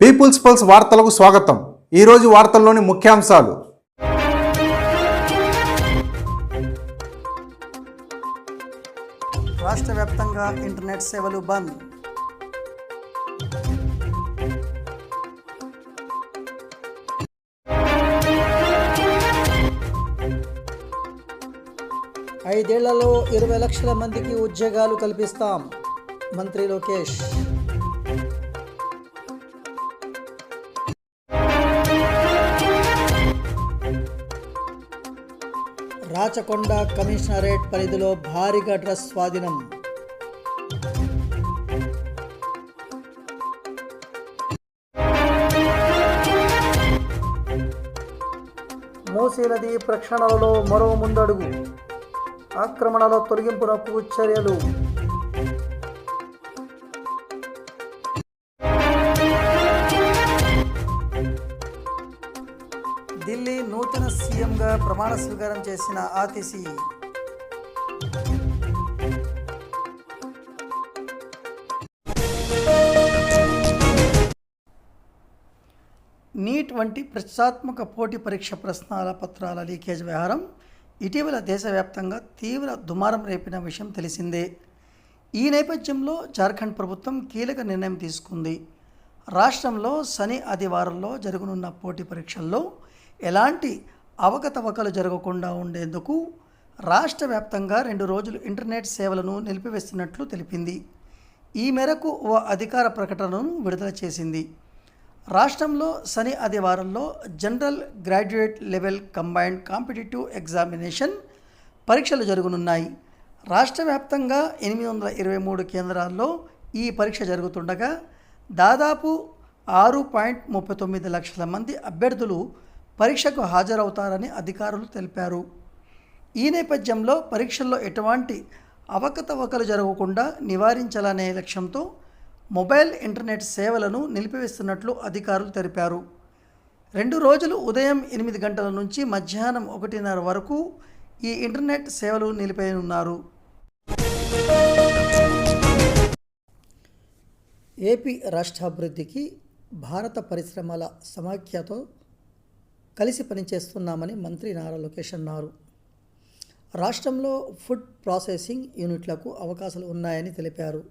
Peoples pulse వార్తలకు స్వాగతం. ఈరోజు వార్తల్లోని ముఖ్యాంశాలు. రాష్ట్ర వ్యాప్తంగా ఇంటర్నెట్ సేవలు బంద్. ఐదేళ్ళలో ఇరవై లక్షల మందికి ఉద్యోగాలు కల్పిస్తాం. మంత్రి లోకేష్. రాచకొండ కమిషనరేట్ పరిధిలో భారీగా డ్రస్ స్వాధీనం. మూసీనది ప్రక్షాళనలో మరో ముందడుగు. ఆక్రమణల తొలగింపునకు చర్యలు. నూతన సీఎంగా ప్రమాణ స్వీకారం చేసిన ఆతిసి నీట్ వంటి ప్రతిష్టాత్మక పోటీ పరీక్ష ప్రశ్నల పత్రాల లీకేజ్ వ్యవహారం ఇటీవల దేశవ్యాప్తంగా తీవ్ర దుమారం రేపిన విషయం తెలిసిందే. ఈ నేపథ్యంలో జార్ఖండ్ ప్రభుత్వం కీలక నిర్ణయం తీసుకుంది. రాష్ట్రంలో శని ఆదివారంలో జరగనున్న పోటీ పరీక్షల్లో ఎలాంటి అవకతవకలు జరగకుండా ఉండేందుకు రాష్ట్ర వ్యాప్తంగా రెండు రోజులు ఇంటర్నెట్ సేవలను నిలిపివేస్తున్నట్లు తెలిపింది. ఈ మేరకు ఓ అధికార ప్రకటనను విడుదల చేసింది. రాష్ట్రంలో శని ఆదివారంలో general graduate level combined competitive examination పరీక్షలు జరగనున్నాయి. రాష్ట్ర వ్యాప్తంగా ఎనిమిది వందల ఇరవై మూడు కేంద్రాల్లో ఈ పరీక్ష జరుగుతుండగా దాదాపు ఆరు పాయింట్ ముప్పై తొమ్మిది లక్షల మంది అభ్యర్థులు పరీక్షకు హాజరవుతారని అధికారులు తెలిపారు. ఈ నేపథ్యంలో పరీక్షల్లో ఎటువంటి అవకతవకలు జరగకుండా నివారించాలనే లక్ష్యంతో మొబైల్ ఇంటర్నెట్ సేవలను నిలిపివేస్తున్నట్లు అధికారులు తెలిపారు. రెండు రోజులు ఉదయం ఎనిమిది గంటల నుంచి మధ్యాహ్నం ఒకటిన్నర వరకు ఈ ఇంటర్నెట్ సేవలు నిలిపేయనున్నారు. ఏపీ రాష్ట్రాభివృద్ధికి భారత పరిశ్రమల సమాఖ్యతో కలిసి పనిచేస్తున్నామని మంత్రి నారా లోకేష్ అన్నారు. రాష్ట్రంలో ఫుడ్ ప్రాసెసింగ్ యూనిట్లకు అవకాశాలు ఉన్నాయని తెలిపారు.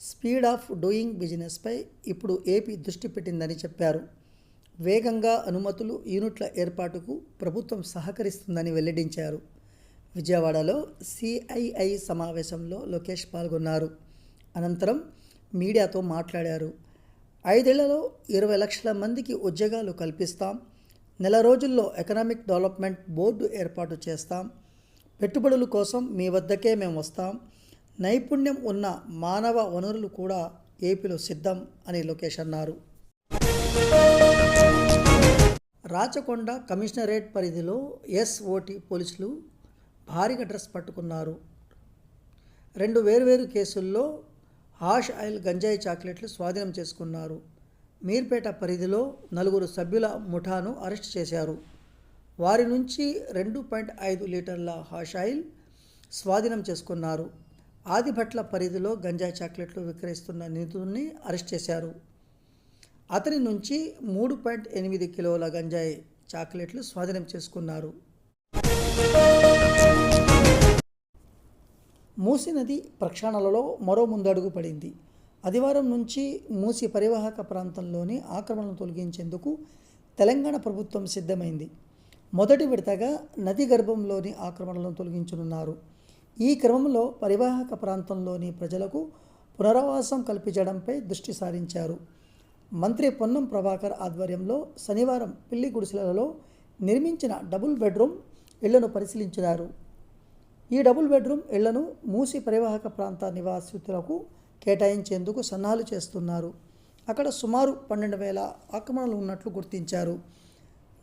స్పీడ్ ఆఫ్ డూయింగ్ బిజినెస్పై ఇప్పుడు ఏపీ దృష్టి పెట్టిందని చెప్పారు. వేగంగా అనుమతులు యూనిట్ల ఏర్పాటుకు ప్రభుత్వం సహకరిస్తుందని వెల్లడించారు. విజయవాడలో సిఐఐ సమావేశంలో లోకేష్ పాల్గొన్నారు. అనంతరం మీడియాతో మాట్లాడారు. ఐదేళ్ళలో ఇరవై లక్షల మందికి ఉద్యోగాలు కల్పిస్తాం నెల రోజుల్లో ఎకనామిక్ డెవలప్మెంట్ బోర్డు ఏర్పాటు చేస్తాం. పెట్టుబడుల కోసం మీ వద్దకే మేము వస్తాం. నైపుణ్యం ఉన్న మానవ వనరులు కూడా ఏపీలో సిద్ధం అని లోకేష్ అన్నారు. రాచకొండ కమిషనరేట్ పరిధిలో ఎస్ఓటి పోలీసులు భారీగా డ్రెస్ పట్టుకున్నారు. రెండు వేర్వేరు కేసుల్లో హాష్ ఆయిల్ గంజాయి చాక్లెట్లు స్వాధీనం చేసుకున్నారు. మీర్పేట పరిధిలో నలుగురు సభ్యుల ముఠాను అరెస్ట్ చేశారు. వారి నుంచి రెండు పాయింట్ ఐదు లీటర్ల హాషాయిల్ స్వాధీనం చేసుకున్నారు. ఆదిభట్ల పరిధిలో గంజాయి చాక్లెట్లు విక్రయిస్తున్న నిధుల్ని అరెస్ట్ చేశారు. అతని నుంచి మూడు పాయింట్ ఎనిమిది కిలోల గంజాయి చాక్లెట్లు స్వాధీనం చేసుకున్నారు. మూసీ నది ప్రక్షాళనలో మరో ముందడుగు పడింది. ఆదివారం నుంచి మూసి పరివాహక ప్రాంతంలోని ఆక్రమణను తొలగించేందుకు తెలంగాణ ప్రభుత్వం సిద్ధమైంది. మొదటి విడతగా నది గర్భంలోని ఆక్రమణలను తొలగించనున్నారు. ఈ క్రమంలో పరివాహక ప్రాంతంలోని ప్రజలకు పునరావాసం కల్పించడంపై దృష్టి సారించారు. మంత్రి పొన్నం ప్రభాకర్ ఆధ్వర్యంలో శనివారం పిల్లి గుడిసెలలో నిర్మించిన డబుల్ బెడ్రూమ్ ఇళ్ళను పరిశీలించినారు. ఈ డబుల్ బెడ్రూమ్ ఇళ్ళను మూసి పరివాహక ప్రాంత నివాసితులకు కేటాయించేందుకు సన్నాహాలు చేస్తున్నారు. అక్కడ సుమారు పన్నెండు వేల ఆక్రమణలు ఉన్నట్లు గుర్తించారు.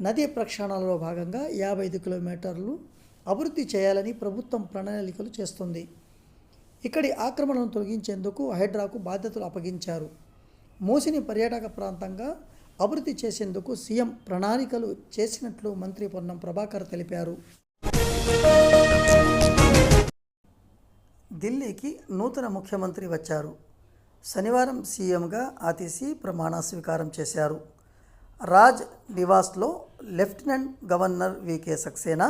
నదీ ప్రక్షాళనలో భాగంగా యాభై ఐదు కిలోమీటర్లు అభివృద్ధి చేయాలని ప్రభుత్వం ప్రణాళికలు చేస్తుంది. ఇక్కడి ఆక్రమణను తొలగించేందుకు హైడ్రాకు బాధ్యతలు అప్పగించారు. మూసిని పర్యాటక ప్రాంతంగా అభివృద్ధి చేసేందుకు సీఎం ప్రణాళికలు చేసినట్లు మంత్రి పొన్నం ప్రభాకర్ తెలిపారు. ఢిల్లీకి నూతన ముఖ్యమంత్రి వచ్చారు. శనివారం సీఎంగా ఆతిసి ప్రమాణ స్వీకారం చేశారు. Raj నివాస్లో lieutenant governor V K Saxena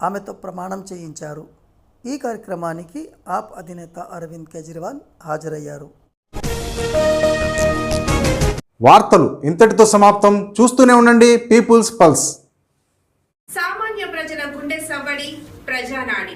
ఆమెతో ప్రమాణం చేయించారు. ఈ కార్యక్రమానికి ఆప్ అధినేత అరవింద్ కేజ్రీవాల్ హాజరయ్యారు. వార్తలు ఇంతటితో సమాప్తం. చూస్తూనే ఉండండి పీపుల్స్ పల్స్. సామాన్య ప్రజల గుండె సవ్వడి ప్రజానాడి.